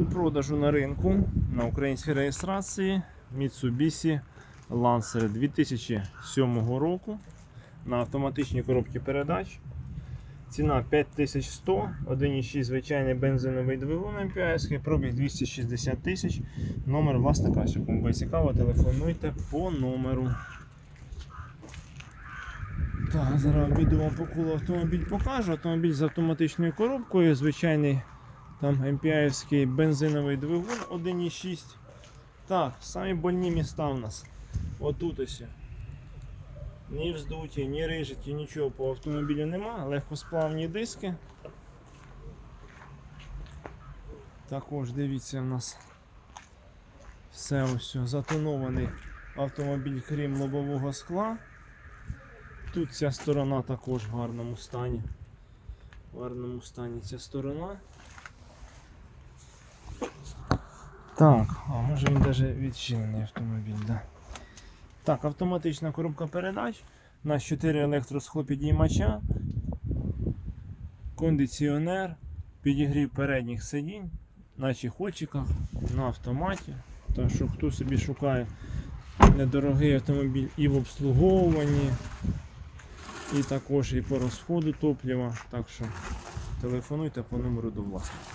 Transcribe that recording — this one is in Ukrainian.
У продажу на ринку на українській реєстрації Mitsubishi Lancer 2007 року на автоматичній коробці передач. Ціна 5100, 1,6 звичайний бензиновий двигун MPS, пробіг 260 тисяч. Номер власника, якщо кому буде цікаво, телефонуйте по номеру. Так, зараз обіду вам по автомобіль покажу. Автомобіль з автоматичною коробкою, звичайний там MPI-ський бензиновий двигун 1,6. Так, самі больні міста в нас. Отут ось. Ні вздуті, ні рижиті, нічого по автомобілю нема. Легкосплавні диски. Також дивіться в нас все ось затонований автомобіль, крім лобового скла. Тут ця сторона також в гарному стані. В гарному стані ця сторона. Так, а може він навіть відчинений автомобіль, да. Так, автоматична коробка передач. У нас 4 електросхлопідіймача, кондиціонер, підігрів передніх сидінь на чехольчиках, на автоматі. Так що хто собі шукає недорогий автомобіль і в обслуговуванні, і також і по розходу топлива. Так що телефонуйте по номеру до власника.